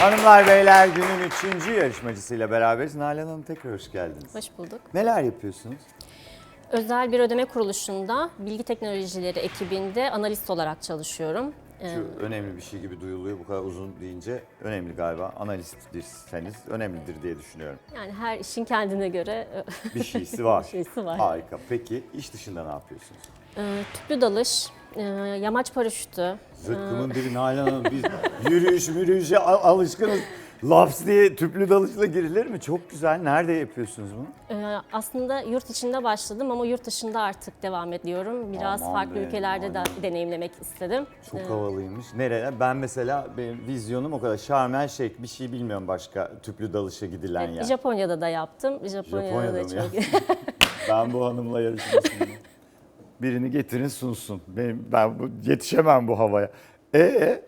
Hanımlar beyler günün üçüncü yarışmacısıyla beraberiz. Nalan Hanım tekrar hoş geldiniz. Hoş bulduk. Neler yapıyorsunuz? Özel bir ödeme kuruluşunda bilgi teknolojileri ekibinde analist olarak çalışıyorum. Ee, Şu önemli bir şey gibi duyuluyor bu kadar uzun deyince önemli galiba. Analisttirseniz önemlidir diye düşünüyorum. Yani her işin kendine göre Bir şeysi var. Bir şeysi var. Harika. Peki iş dışında ne yapıyorsunuz? E, tüplü dalış, e, yamaç paraşütü, Zıkkımın dibi Nalan Hanım biz yürüyüş yürüyüşe alışkınız. Laps diye tüplü dalışla girilir mi? Çok güzel. Nerede yapıyorsunuz bunu? e, aslında yurt içinde başladım ama yurt dışında artık devam ediyorum. Biraz Aman farklı be, ülkelerde de aman. deneyimlemek istedim. Çok havalıymış. Nereye? Ben mesela benim vizyonum o kadar. Şarm El Şeyh bir şey bilmiyorum başka tüplü dalışa gidilen yer. Japonya'da da yaptım. Japonya'da, Japonya'da da mı çok Ben bu hanımla yarışmasın. Birini getirin sunsun. Benim, ben bu, yetişemem bu havaya. Ee,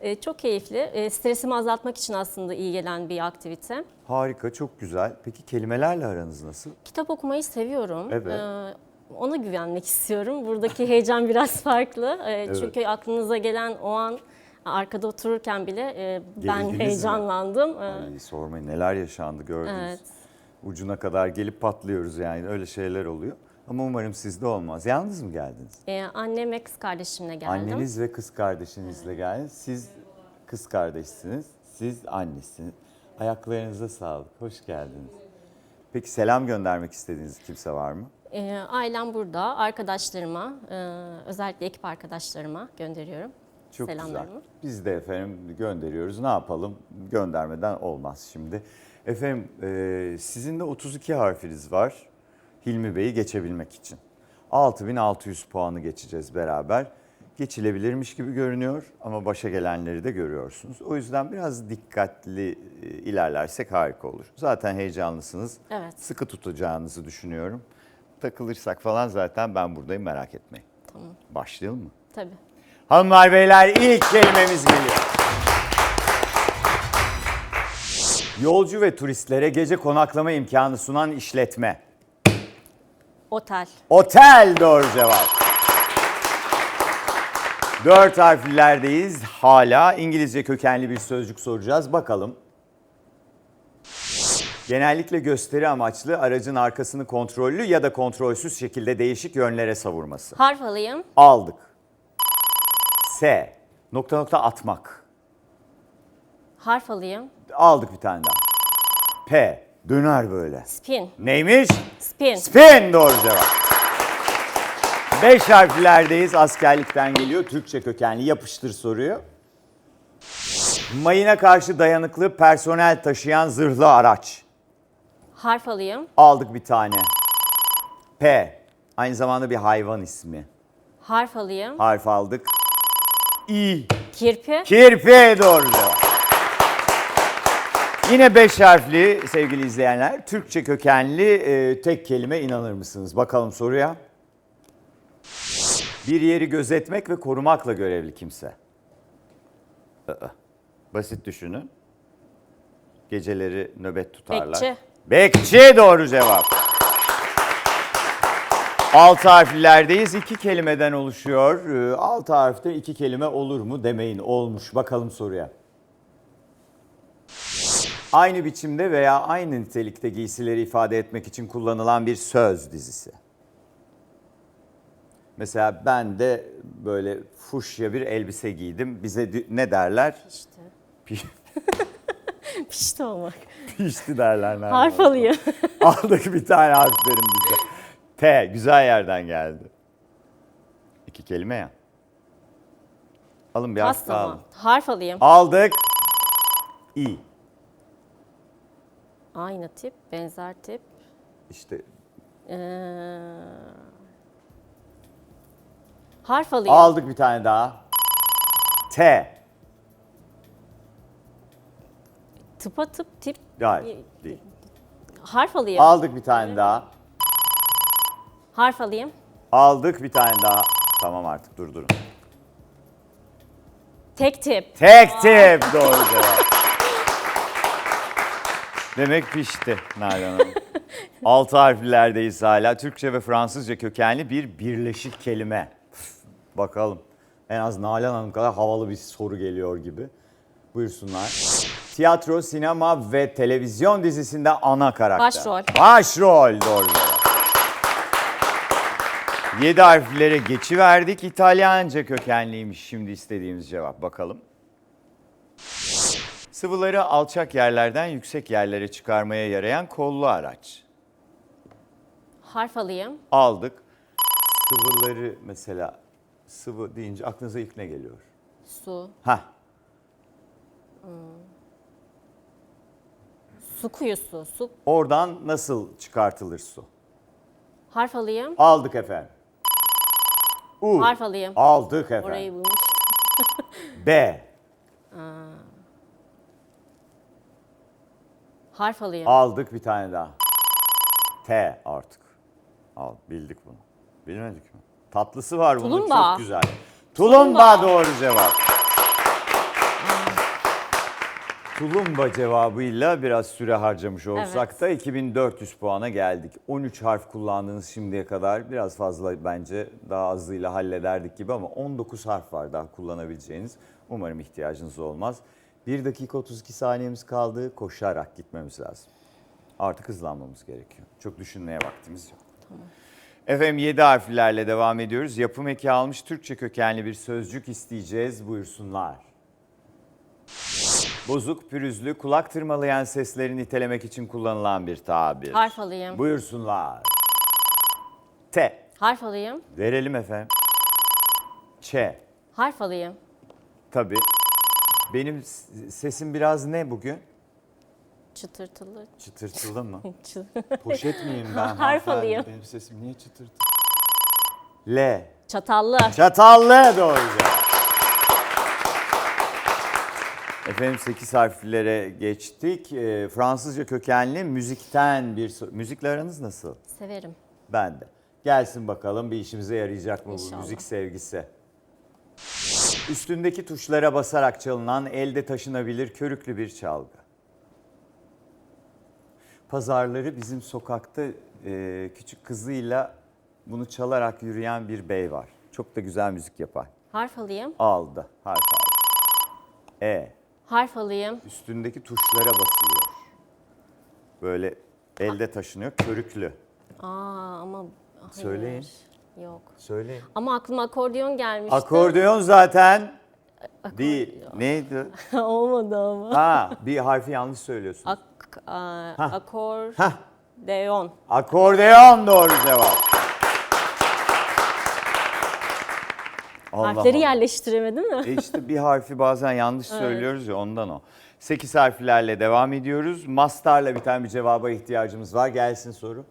E, çok keyifli. E, stresimi azaltmak için aslında iyi gelen bir aktivite. harika, çok güzel. Peki kelimelerle aranız nasıl? Kitap okumayı seviyorum. Evet. Ee, ona güvenmek istiyorum. Buradaki heyecan biraz farklı. Ee, Çünkü aklınıza gelen o an arkada otururken bile e, ben Gerildiniz mi? heyecanlandım. Ee, Ay, sormayın neler yaşandı gördünüz. Evet. Ucuna kadar gelip patlıyoruz yani öyle şeyler oluyor. Ama umarım sizde olmaz. Yalnız mı geldiniz? e, annem ve kız kardeşimle geldim. Anneniz ve kız kardeşinizle geldiniz. Siz kız kardeşsiniz, siz annesiniz. Ayaklarınıza sağlık, hoş geldiniz. Peki selam göndermek istediğiniz kimse var mı? Ee, ailem burada. Arkadaşlarıma, e, özellikle ekip arkadaşlarıma gönderiyorum Çok selamlarımı. güzel. Biz de efendim gönderiyoruz. Ne yapalım? Göndermeden olmaz şimdi. Efendim e, sizin de 32 harfiniz var. Hilmi Bey'i geçebilmek için. 6600 puanı geçeceğiz beraber. Geçilebilirmiş gibi görünüyor ama başa gelenleri de görüyorsunuz. O yüzden biraz dikkatli e, ilerlersek harika olur. Zaten heyecanlısınız. Evet. Sıkı tutacağınızı düşünüyorum. Takılırsak falan zaten ben buradayım merak etmeyin. Tamam. Başlayalım mı? Tabii. Hanımlar beyler ilk kelimemiz geliyor. Yolcu ve turistlere gece konaklama imkanı sunan işletme. Otel. Otel doğru cevap. Dört harflilerdeyiz. Hala İngilizce kökenli bir sözcük soracağız. Bakalım. Genellikle gösteri amaçlı aracın arkasını kontrollü ya da kontrolsüz şekilde değişik yönlere savurması. Harf alayım. Aldık. S. Nokta nokta atmak. Harf alayım. Aldık bir tane daha. P. Döner böyle. Spin. Neymiş? Spin. Spin doğru cevap. Beş harflerdeyiz. Askerlikten geliyor. Türkçe kökenli yapıştır soruyor. Mayına karşı dayanıklı personel taşıyan zırhlı araç. Harf alayım. Aldık bir tane. P. Aynı zamanda bir hayvan ismi. Harf alayım. Harf aldık. İ. Kirpi. Kirpi doğru cevap. Yine beş harfli sevgili izleyenler. Türkçe kökenli e, tek kelime inanır mısınız? Bakalım soruya. Bir yeri gözetmek ve korumakla görevli kimse. Aa, basit düşünün. Geceleri nöbet tutarlar. Bekçi. Bekçi doğru cevap. Altı harflilerdeyiz. İki kelimeden oluşuyor. Altı harfte iki kelime olur mu demeyin. Olmuş. Bakalım soruya. Aynı biçimde veya aynı nitelikte giysileri ifade etmek için kullanılan bir söz dizisi. Mesela ben de böyle fuşya bir elbise giydim. Bize ne derler? İşte. Pi- Pişti olmak. Pişti derler. nereden Harf alayım. Aldık bir tane harf verin bize. T güzel yerden geldi. İki kelime ya. Alın bir harf daha alın. Harf alayım. Aldık. İ. Aynı tip, benzer tip. İşte Ee, harf alayım. aldık bir tane daha. T. Tıpa tıp tip. Hayır değil. Harf alayım. Aldık bir tane daha. Harf alayım. Aldık bir tane daha. Tamam artık durdurun. Tek tip. Tek tip doğru cevap. Demek pişti Nalan Hanım. Altı harflerdeyiz hala. Türkçe ve Fransızca kökenli bir birleşik kelime. Üf, Bakalım. En az Nalan Hanım kadar havalı bir soru geliyor gibi. Buyursunlar. Tiyatro, sinema ve televizyon dizisinde ana karakter. Başrol. Başrol doğru. Yedi harflere geçiverdik. İtalyanca kökenliymiş şimdi istediğimiz cevap. Bakalım. Sıvıları alçak yerlerden yüksek yerlere çıkarmaya yarayan kollu araç. Harf alayım. Aldık. Sıvıları mesela sıvı deyince aklınıza ilk ne geliyor? Su. Hah Su kuyusu. Su. oradan nasıl çıkartılır su? Harf alayım. Aldık efendim. U. Harf alayım. Aldık efendim. Orayı bulmuş. B. Harf alayım. Aldık bir tane daha. T artık. Al bildik bunu. Bilmedik mi? Tatlısı var bunun Tulumba. çok güzel. Tulumba doğru cevap. Tulumba cevabıyla biraz süre harcamış olsak Evet. da 2400 puana geldik. 13 harf kullandınız şimdiye kadar. Biraz fazla bence daha azıyla hallederdik gibi ama 19 harf var daha kullanabileceğiniz. Umarım ihtiyacınız olmaz. 1 dakika 32 saniyemiz kaldı. Koşarak gitmemiz lazım. Artık hızlanmamız gerekiyor. Çok düşünmeye vaktimiz yok. Efendim 7 harflerle devam ediyoruz. Yapım eki almış Türkçe kökenli bir sözcük isteyeceğiz. Buyursunlar. Bozuk, pürüzlü, kulak tırmalayan sesleri nitelemek için kullanılan bir tabir. Harf alayım. Buyursunlar. T. Harf alayım. Verelim efendim. Ç. Harf alayım. Tabii. Benim sesim biraz ne bugün? Çıtırtılı. Çıtırtılı mı? Poşet miyim ben? Harf alayım. Benim sesim niye çıtırtı? L. Çatallı. Çatallı doğru. Efendim 8 harflere geçtik. Ee, Fransızca kökenli müzikten bir... so- Müzikle aranız nasıl? Severim. Ben de. Gelsin bakalım bir işimize yarayacak mı bu İnşallah. müzik sevgisi? Üstündeki tuşlara basarak çalınan elde taşınabilir körüklü bir çalgı. Pazarları bizim sokakta e, küçük kızıyla bunu çalarak yürüyen bir bey var. Çok da güzel müzik yapar. Harf alayım. Aldı, harf aldı. E, Harf alayım. üstündeki tuşlara basılıyor. Böyle elde taşınıyor, körüklü. Aa ama hayır. Söyleyin. Yok. Söyleyin. Ama aklıma akordeon gelmişti. Akordeon zaten değil. Neydi? Olmadı ama. Ha, bir harfi yanlış söylüyorsun. Ak, a, akor, Hah. deon. Akordeon doğru cevap. Allah Harfleri Allah. yerleştiremedim mi? E işte bir harfi bazen yanlış söylüyoruz ya ondan o. 8 harflerle devam ediyoruz. Mastarla biten bir cevaba ihtiyacımız var. Gelsin soru.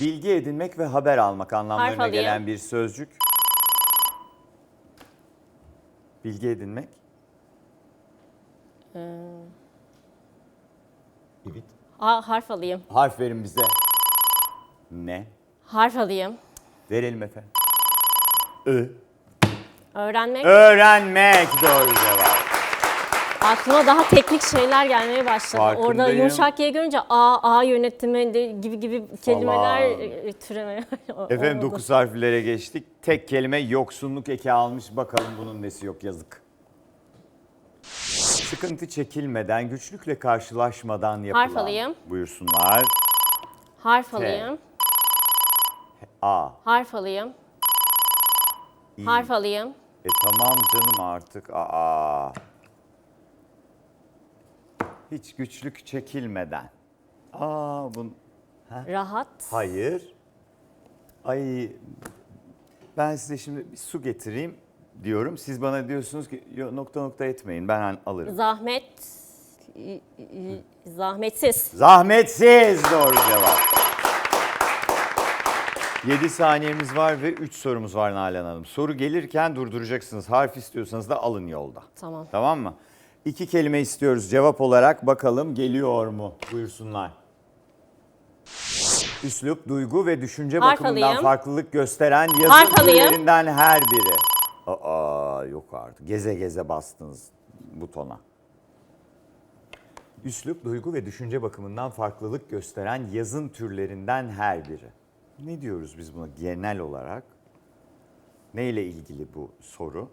Bilgi edinmek ve haber almak anlamlarına alayım. gelen bir sözcük. Bilgi edinmek. Evet. A, harf alayım. Harf verin bize. Ne? Harf alayım. Verelim efendim. Ö. Öğrenmek. Öğrenmek doğru cevap. Aklıma daha teknik şeyler gelmeye başladı. Orada yumuşak Y görünce A, A yönetimi de- gibi gibi kelimeler Falan. e, türemeye Efendim olmadı. 9 harflere geçtik. Tek kelime yoksunluk eki almış. Bakalım bunun nesi yok yazık. Sıkıntı çekilmeden, güçlükle karşılaşmadan yapılan. alayım. Buyursunlar. Harf alayım. A. Harf alayım. İ. Harf alayım. E tamam canım artık. Aa. Hiç güçlük çekilmeden. Aa bun Rahat. hayır. Ay ben size şimdi bir su getireyim diyorum. Siz bana diyorsunuz ki "Yo, nokta nokta etmeyin ben hani alırım. Zahmet. i- i- Zahmetsiz. Zahmetsiz doğru cevap. 7 saniyemiz var ve 3 sorumuz var Nalan Hanım. Soru gelirken durduracaksınız. Harf istiyorsanız da alın yolda. Tamam. Tamam mı? İki kelime istiyoruz cevap olarak. Bakalım geliyor mu? Buyursunlar. Üslup, duygu ve düşünce Harf bakımından farklılık gösteren yazı türlerinden her biri. Aa yok artık. Geze geze bastınız butona. Üslup, duygu ve düşünce bakımından farklılık gösteren yazın türlerinden her biri. Ne diyoruz biz buna genel olarak? Neyle ilgili bu soru?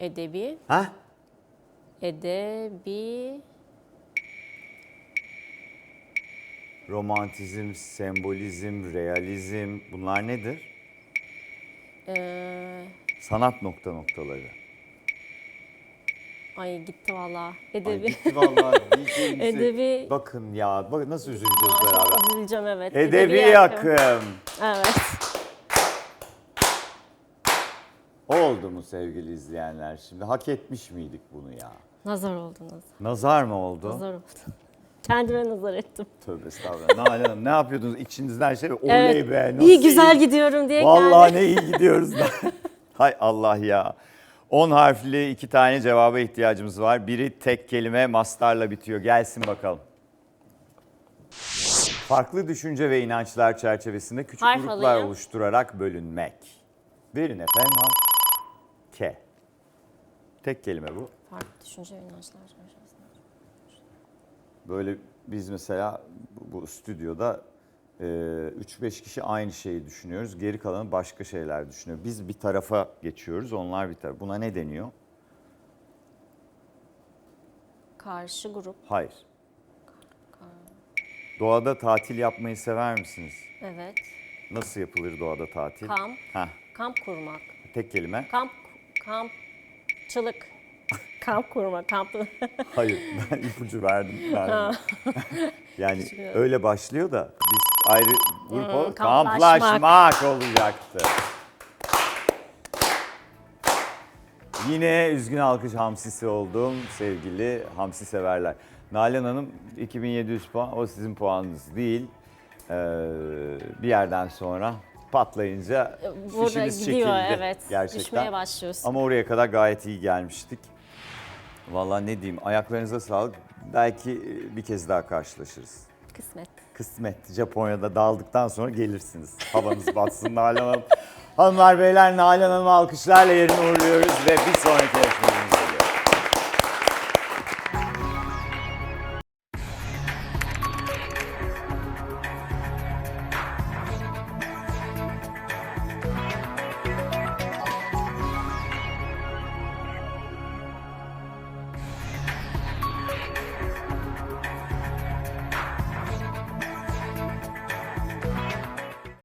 Edebi. Ha? Edebi. Romantizm, sembolizm, realizm bunlar nedir? Ee, Sanat nokta noktaları. ay gitti valla. Ay Edebi. gitti vallahi diyeceğimizi. Edebi. Bakın ya bak nasıl üzüleceğiz beraber. üzüleceğim evet. Edebi yakım. Evet. Oldu mu sevgili izleyenler şimdi? Hak etmiş miydik bunu ya? Nazar oldu nazar. Nazar mı oldu? Nazar oldu. Kendime nazar ettim. Tövbe estağfurullah. Nalan Hanım ne yapıyordunuz? İçinizden şey oley Evet. be. nasıl İyi güzel gidiyorum diye Vallahi kendi- ne iyi gidiyoruz da. Hay Allah ya. 10 harfli iki tane cevaba ihtiyacımız var. Biri tek kelime mastarla bitiyor. Gelsin bakalım. Farklı düşünce ve inançlar çerçevesinde küçük Harf gruplar alayım. oluşturarak bölünmek. Verin efendim harf. K. Tek kelime bu. Farklı düşünce ve inançlar. Böyle biz mesela bu bu stüdyoda e, 3-5 kişi aynı şeyi düşünüyoruz. Geri kalanı başka şeyler düşünüyor. Biz bir tarafa geçiyoruz, onlar bir tarafa. Buna ne deniyor? Karşı grup. Hayır. Doğada tatil yapmayı sever misiniz? Evet. Nasıl yapılır doğada tatil? Kamp. Heh, Kamp kurmak. tek kelime. Kamp. Kampçılık. kamp kurmak. Kamp. Hayır, ben ipucu verdim. verdim. yani öyle başlıyor da biz ayrı grup Hmm, kamplaşmak. kamplaşmak olacaktı. Yine üzgün alkış hamsisi oldum sevgili hamsi severler. Nalan Hanım 2700 puan, o sizin puanınız değil. Ee, bir yerden sonra patlayınca Burada fişimiz gidiyor çekildi evet. gerçekten. Düşmeye başlıyorsun. Ama oraya kadar gayet iyi gelmiştik. Vallahi ne diyeyim ayaklarınıza sağlık. Belki e, bir kez daha karşılaşırız. Kısmet. Kısmet Japonya'da dağıldıktan sonra gelirsiniz. Havanız batsın Nalan Hanım. Hanımlar beyler Nalan Hanım'ı alkışlarla yerine uğurluyoruz ve bir sonraki yarışmacımıza